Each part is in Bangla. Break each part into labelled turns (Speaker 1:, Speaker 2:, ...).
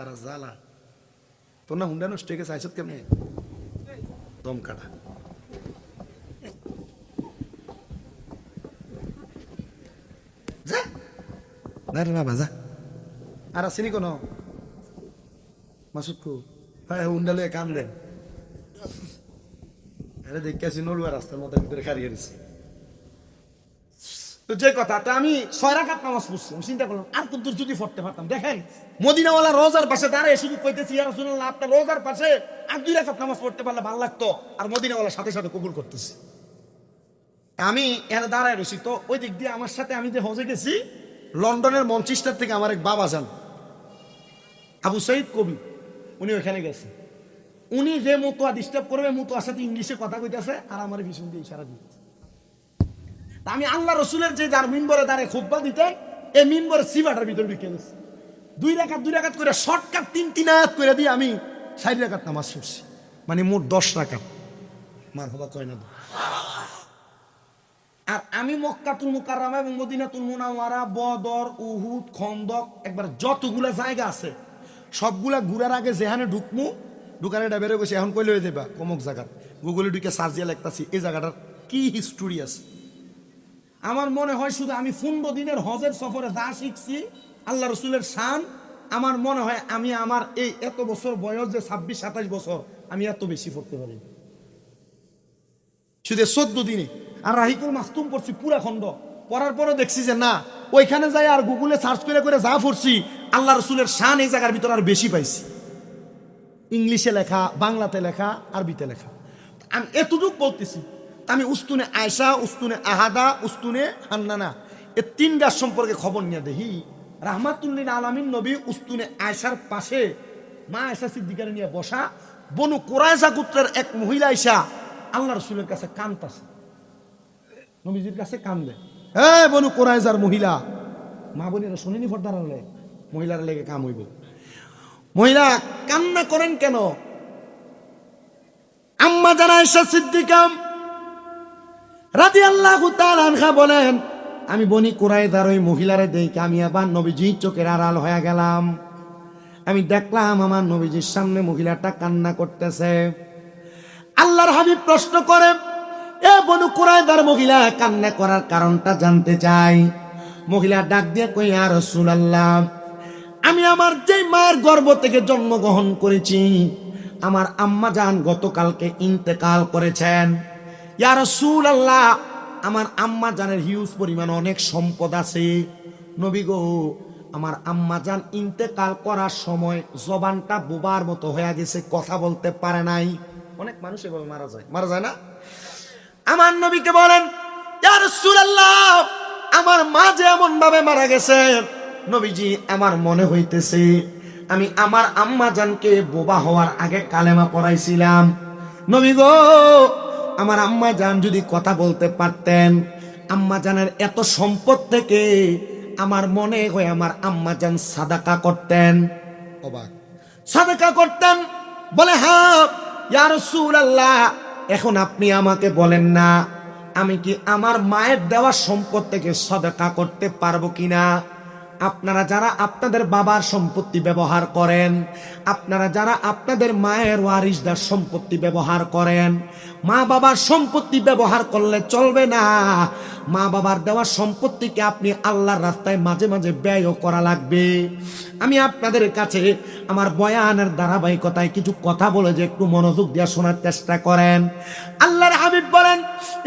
Speaker 1: তারা জ্বালা। তোর না হুন্ডা নষ্ট হয়ে গেছে, আইসত কেমনে? দম কাটা। যা। রে বাবা, যা। আর আসেনি কোনো? মাসুদ কু? হ্যাঁ লয়ে কান দেন। আরে দেখে আসি নড়ুয়া রাস্তার মধ্যে ভিতরে খারিয়ে দিছে। তো যে কথা তো আমি ছয় রাখাত নামাজ পড়ছি, আমি চিন্তা করলাম, আর কত যদি পড়তে পারতাম। দেখেন, মদিনাওয়ালা রোজার পাশে দাঁড়ায় শুধু কইতেছি আর শুনলাম আপনার রোজার পাশে আর দুই রাখাত নামাজ পড়তে পারলে ভালো লাগতো। আর মদিনাওয়ালার সাথে সাথে কবুল করতেছি। আমি এখানে দাঁড়ায় রয়েছি তো ওই দিক দিয়ে আমার সাথে আমি যে হজে গেছি, লন্ডনের মঞ্চিস্টার থেকে আমার এক বাবা যান, আবু সঈদ কবি, উনি ওখানে গেছে। উনি যে মুতুয়া ডিস্টার্ব করবে, মুতুয়ার সাথে ইংলিশে কথা কইতেছে, আর আমার ভীষণ দিয়ে ইশারা দিচ্ছে তা আমি আল্লাহ রসুলের যে যার মিম্বরে দাঁড়ে খুব্বা দিতে, এই মিম্বরে সিবাটার ভিতরে গেছে। দুই রাকাত দুই রাকাত করে শর্টকাট তিন তিন আয়াত করে দিয়ে আমি ষাট রাকাত নামাজ পড়ছি। মানে মোট দশ রাকাত মার হবা কয় না আর আমি মক্কাতুল মুকাররামা এবং মদিনাতুল মুনাওয়ারা, বদর, উহুদ, খন্দক, একবার যতগুলা জায়গা আছে, সবগুলা ঘুরার আগে যেখানে ঢুকমু ঢুকানে এটা বেরো গেছে, এখন কইলে দেবা কমক জায়গা গুগলে ঢুকে সার্চ দিয়ে লেখতাছি, এই জায়গাটার কি হিস্টোরি আছে? আমার মনে হয় শুধু আমি পনেরো দিনের হজের সফরে যা শিখছি, আল্লাহ রসুলের শান, আমার মনে হয় আমি আমার এই এত বছর বয়স যে ছাব্বিশ, সাতাশ বছর, আমি এত বেশি পড়তে পারি। শুধু চোদ্দ দিনে আর রাহিকুল মাস্তুম পড়ছি পুরা খণ্ড। পড়ার পরে দেখছি যে না, ওইখানে যাই আর গুগলে সার্চ করে করে যা পড়ছি, আল্লাহ রসুলের শান এই জায়গার ভিতরে আর বেশি পাইছি। ইংলিশে লেখা, বাংলাতে লেখা, আরবিতে লেখা। আমি এতটুক বলতেছি আমি উস্তুনে আয়সা উস্তুনে আহাদা, উস্তুনে হান্নানা। এ তিনটার সম্পর্কে খবর নিয়ে দেখি। রাহমাতুল্লিন আলামিন নবী উস্তুনে আয়সার পাশে মা আয়সা সিদ্দিকার নিয়ে বসা বনু কোরআসা গোত্রের এক মহিলা আয়সা আল্লাহ রসুলের কাছে কানতাছে নবীজির কাছে কান্দে হ্যাঁ বনু কোরআসার মহিলা, মা বোনেরা শুনিনি ফর্দার মহিলার লেগে কাম হইব। মহিলা, কান্না করেন কেন? আম্মা জানা এসা সিদ্দিকাম রাজি আল্লাহ আনহা বলেন, আমি বনি কুরাইদার ওই মহিলারে দেখে আমি আবার নবীজির চোখের আড়াল হয়ে গেলাম। আমি দেখলাম আমার নবীজির সামনে মহিলাটা কান্না করতেছে। আল্লাহর হাবিব প্রশ্ন করে, এ বনু কুরাইদার মহিলা, কান্না করার কারণটা জানতে চাই। মহিলা ডাক দিয়ে কই আর রসুল আল্লাহ আমি আমার যে মায়ের গর্ভ থেকে জন্মগ্রহণ করেছি, আমার আম্মা জান গতকালকে ইন্তেকাল করেছেন। রসুল আল্লাহ আমার আম্মা জানের হিউজ পরিমাণ অনেক সম্পদ আছে। নবী গো, আমার আম্মা জান ইন্তেকাল করার সময় জবানটা বোবার মতো হয়ে গেছে, কথা বলতে পারে নাই। অনেক মানুষ এভাবে মারা যায়। মারা যায় না? আমার নবীকে বলেন আমার মা যে এমন ভাবে মারা গেছে। নবীজি, আমার মনে হইতেছে, আমি আমার আম্মা জানকে বোবা হওয়ার আগে কালেমা পড়াইছিলাম। নবী গো আমার আম্মা জান যদি কথা বলতে পারতেন আম্মা জানের এত সম্পদ থেকে আমার মনে হয় আমার আম্মা জান সাদাকা করতেন। অবাক। সাদাকা করতেন বলে হ্যাঁ ইয়া রাসূলুল্লাহ এখন আপনি আমাকে বলেন না আমি কি আমার মায়ের দেওয়া সম্পদ থেকে সাদাকা করতে পারব কিনা? আপনারা যারা আপনাদের বাবার সম্পত্তি ব্যবহার করেন, আপনারা যারা আপনাদের মায়ের ওয়ারিসদার সম্পত্তি ব্যবহার করেন, মা বাবার সম্পত্তি ব্যবহার করলে চলবে না। মা বাবার দেওয়া সম্পত্তিকে আপনি আল্লাহর রাস্তায় মাঝে মাঝে ব্যয়ও করা লাগবে। আমি আপনাদের কাছে আমার বয়ানের ধারাবাহিকতায় কিছু কথা বলে যে একটু মনোযোগ দিয়ে শোনার চেষ্টা করেন। আল্লাহর হাবিব বলেন,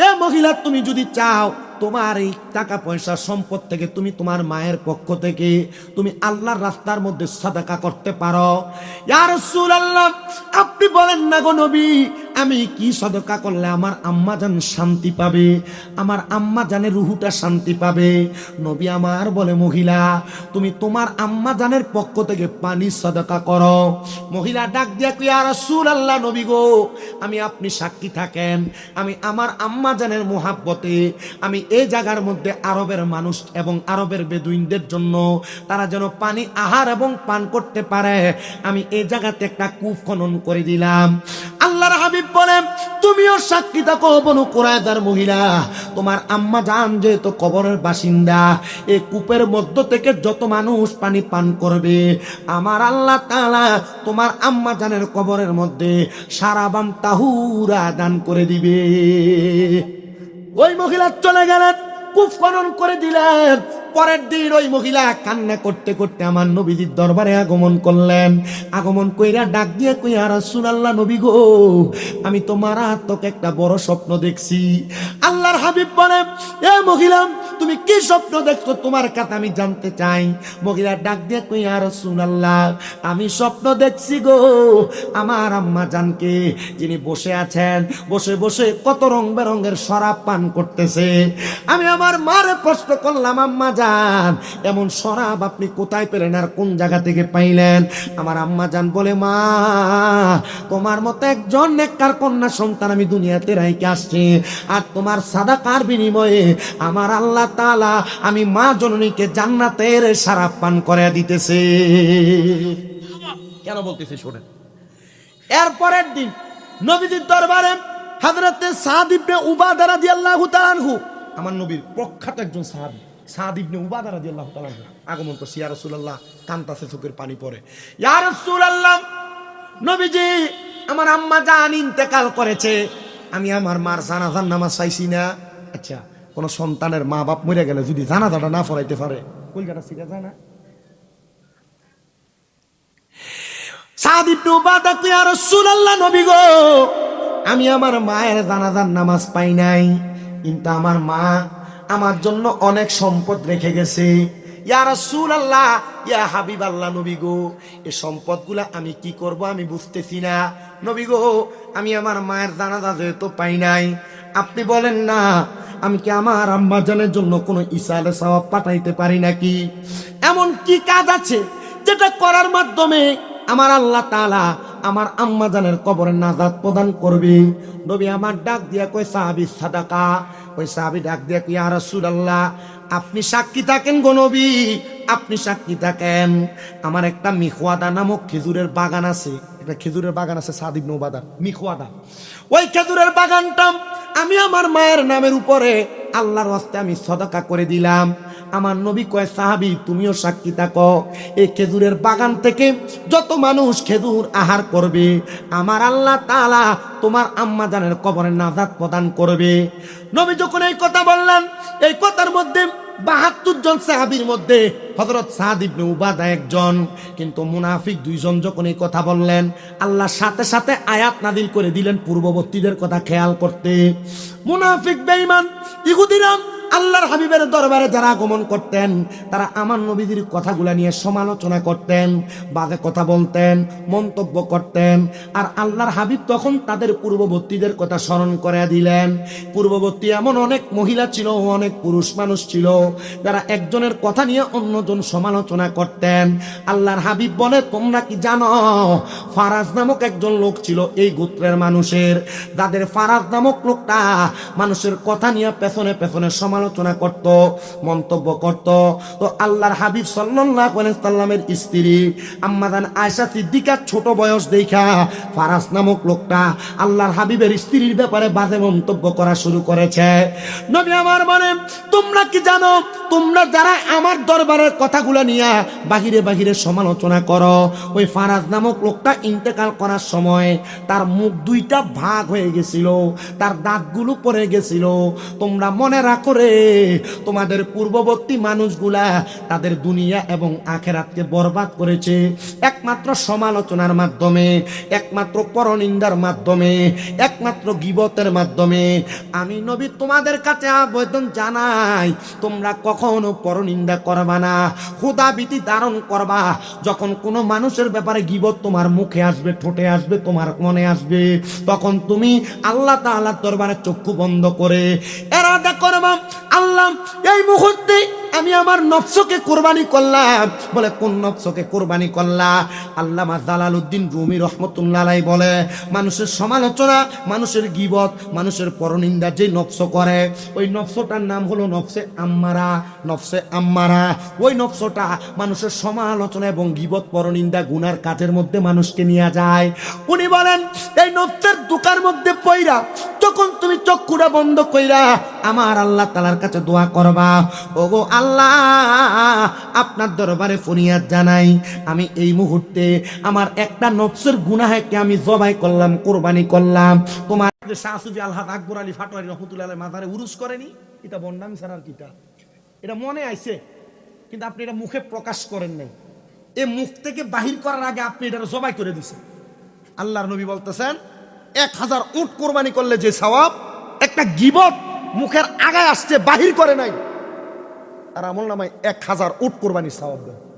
Speaker 1: এ মহিলা, তুমি যদি চাও তোমার এই টাকা পয়সা সম্পদ থেকে তুমি তোমার মায়ের পক্ষ থেকে তুমি আল্লাহর রাস্তার মধ্যে সাদাকা করতে পারো। আপনি বলেন না গো নবী আমি কি সদকা করলে আমার আম্মা জান শান্তি পাবে? আমার আম্মা জানের রুহুটা শান্তি পাবে? নবী আমার বলে, মহিলা, তুমি তোমার আম্মা জানের পক্ষ থেকে পানি সদকা করো। মহিলা ডাক দিয়া কি আর সুর আল্লাহ নবী গো, আমি আপনি সাক্ষী থাকেন। আমি আমার আম্মা জানের মোহাব্বতে, আমি এই জায়গার মধ্যে আরবের মানুষ এবং আরবের বেদুইনদের জন্য তারা যেন পানি আহার এবং পান করতে পারে। আমি এই জায়গাতে একটা কূপ খনন করে দিলাম। আল্লাহর হাবিব বলেন তুমি তুমিও সাক্ষী থাকো বনু কোরআদার মহিলা। তোমার আম্মা জান যেহেতু কবরের বাসিন্দা এই কূপের মধ্য থেকে যত মানুষ পানি পান করবে, আমার আল্লাহ তালা তোমার আম্মা জানের কবরের মধ্যে সারাবাম তাহুরা দান করে দিবে। ওই মহিলা চলে গেলেন, কূপ খনন করে দিলেন। পরের দিন ওই মহিলা কান্না করতে করতে আমার নবীজির দরবারে আগমন করলেন। আগমন কইরা ডাক দিয়ে কইয়া রাসূলুল্লাহ নবী গো, আমি তো মারাত্মক একটা বড় স্বপ্ন দেখছি। আল্লাহর হাবিব বলে এ মহিলা তুমি কি স্বপ্ন দেখছ? তোমার কথা আমি জানতে চাই। মহিলা ডাক দিয়ে কইয়া রাসূলুল্লাহ, আমি স্বপ্ন দেখছি গো। আমার আম্মা জানকে, যিনি বসে আছেন, বসে বসে কত রং বেরঙের শরাব পান করতেছে। আমি আমার মারে প্রশ্ন করলাম, আম্মা যান এমন শরাব আপনি কোথায় পেলেন আর কোন জায়গা থেকে পাইলেন? আমার আম্মা জান বলে, মা, তোমার মতো একজন নেককার কন্যা সন্তান আমি দুনিয়াতে রাইকে আসছি। আর তোমার সাদাকার বিনিময়ে আমার আল্লাহ তাআলা আমি মা জননীকে জান্নাতের সারাপ পান করে দিতেছে। কেন বলতেছি শোনেন? এরপরের দিন নবীজির দরবারে হাজরতে সাদ ইবনে উবাদা রাদিয়াল্লাহু তাআলা আনহু, আমার নবীর প্রখ্যাত একজন সাহাবী, সাদ ইবনে উবাদা রাদিয়াল্লাহু তাআলা আনহু, আগমন করছে, ইয়া রাসূলুল্লাহ কান্তাসে চোখের পানি পড়ে। ইয়া রাসূলুল্লাহ নবীজি, আমার আম্মা জান ইন্তেকাল করেছে, আমি আমার মার জানাজার নামাজ চাইছি না। আচ্ছা কোন সন্তানের মা বাপ মরে গেলে যদি জানাজাটা না ফরাইতে পারে, কলকাতা সিরা যায় না। আমি আমার মায়ের জানাজার নামাজ পাই নাই। কিন্তু আমার মা আমার জন্য অনেক সম্পদ রেখে গেছে। রাসূলুল্লাহ, ইয়া হাবিবাল্লাহ নবী গো এই সম্পদগুলা আমি কি করব আমি বুঝতেছি না। নবী গো, আমি আমার মায়ের জানাজা যেহেতু পাই নাই, আপনি বলেন না আমি কি আমার আম্মাজানের জন্য কোনো ইসালে সবাব পাঠাইতে পারি নাকি? এমন কি কাজ আছে যেটা করার মাধ্যমে আমার আল্লাহ তালা আমার আম্মা জানের কবরে নাজাদ প্রদান করবে? নবী আমার ডাক দিয়া কই সাহাবি, সাদাকা। ওই সাহাবি, ডাক দিয়া কি আর আল্লাহ আপনি সাক্ষী থাকেন গো নবী। আপনি সাক্ষী থাকেন। আমার একটা মিখোয়াদা নামক খেজুরের বাগান আছে। একটা খেজুরের বাগান আছে সাদিব নৌবাদার মিখোয়াদা ওই খেজুরের বাগানটা আমি আমার মায়ের নামের উপরে আল্লাহর হস্তে আমি সদকা করে দিলাম। আমার নবী কয়, সাহাবি, তুমিও সাক্ষী থাকো। এই খেজুরের বাগান থেকে যত মানুষ খেজুর আহার করবে, আমার আল্লাহ তাআলা তোমার আম্মা জানের কবরে নাজাত প্রদান করবে। নবী যখন এই কথা বললেন, এই কথার মধ্যে বাহাত্তর জন সাহাবির মধ্যে হজরত সাদ ইবনে উবাদা একজন। কিন্তু মুনাফিক দুইজন যখন এই কথা বললেন, আল্লাহ সাথে সাথে আয়াত নাদিল করে দিলেন পূর্ববর্তীদের কথা খেয়াল করতে। মুনাফিক বেঈমান ইহুদিরাম আল্লাহর হাবিবের দরবারে যারা আগমন করতেন, তারা আমার নবীজির কথাগুলা নিয়ে সমালোচনা করতেন, বাজে কথা বলতেন, মন্তব্য করতেন, আর আল্লাহর হাবিব তখন তাদের পূর্ববর্তীদের কথা স্মরণ করে দিলেন। পূর্ববর্তী এমন অনেক মহিলা ছিল, অনেক পুরুষ মানুষ ছিল, যারা একজনের কথা নিয়ে অন্যজন সমালোচনা করতেন। আল্লাহর হাবিব বলে, তোমরা কি জানো, ফারাজ নামক একজন লোক ছিল এই গোত্রের মানুষের। যাদের ফারাজ নামক লোকটা মানুষের কথা নিয়ে পেছনে পেছনে সমালোচনা করত, মন্তব্য করত। তো আল্লাহর হাবিব সাল্লামের স্ত্রী আম্মাদান আয়েশা সিদ্দিকার ছোট বয়স দেখা ফারাজ নামক লোকটা আল্লাহর হাবিবের স্ত্রীর ব্যাপারে বাজে মন্তব্য করা শুরু করেছে। নবী আমার বলে তোমরা কি জানো? তোমরা যারা আমার দরবারের কথাগুলো নিয়ে বাহিরে বাহিরে সমালোচনা করো। ওই ফারাজ নামক লোকটা ইন্তেকাল করার সময় তার মুখ দুইটা ভাগ হয়ে গেছিল, তার দাঁতগুলো পড়ে গেছিল। তোমরা মনে রাখো রে তোমাদের পূর্ববর্তী মানুষগুলা তাদের দুনিয়া এবং আখেরাতকে বরবাদ করেছে। একমাত্র সমালোচনার মাধ্যমে, একমাত্র পরনিন্দার মাধ্যমে, একমাত্র গিবতের মাধ্যমে। আমি নবী তোমাদের কাছে আবেদন জানাই, তোমরা কখনো পরনিন্দা করবা না হুদাবিতি ধারণ করবা। যখন কোনো মানুষের ব্যাপারে গিবত তোমার মুখে আসবে, ঠোঁটে আসবে, তোমার মনে আসবে, তখন তুমি আল্লাহ তাআলার দরবারে চক্ষু বন্ধ করে। এরাদা করবা আল্লাহ এই মুহূর্তে আমি আমার নফসকে কোরবানি করলাম। বলে, কোন নফসকে কোরবানি করলা? আল্লামা জালালউদ্দিন রুমি রহমতুল্লাহ বলে, মানুষের সমালোচনা, মানুষের গিবত, মানুষের পরনিন্দা যে নফস করে, ওই নফসটার নাম হলো নফসে আম্মারা নফসে আম্মারা। ওই নফসটা মানুষের সমালোচনা এবং গিবত, পরনিন্দা, গুনার কাজের মধ্যে মানুষকে নিয়ে যায়। উনি বলেন, এই নফসের দোকার মধ্যে পইরা যখন তুমি চক্ষুটা বন্ধ কইরা আমার আল্লাহ তালার কাছে দোয়া করবা, ওগো আল্লাহ, আপনার দরবারে ফরিয়াদ জানাই। আমি এই মুহূর্তে আমার একটা নফসের গুনাহকে আমি জবাই করলাম, কোরবানি করলাম। তোমার শাহসুফি আলহাদ আকবর আলী ফাটোয়ারি রহমতুল্লাহ মাথারে উরুস করেনি? এটা বন্ডামি ছাড়ার কিটা এটা? মনে আইছে, কিন্তু আপনি এটা মুখে প্রকাশ করেন নাই। এ মুখ থেকে বাহির করার আগে আপনি এটা জবাই করে দিছেন। আল্লাহর নবী বলতেছেন এক হাজার উট কোরবানি করলে যে সওয়াব, একটা গিবত মুখের আগায় আসছে, বাহির করে নাই। আর আমল নামায় এক হাজার উট কোরবানির সওয়াব দেয়।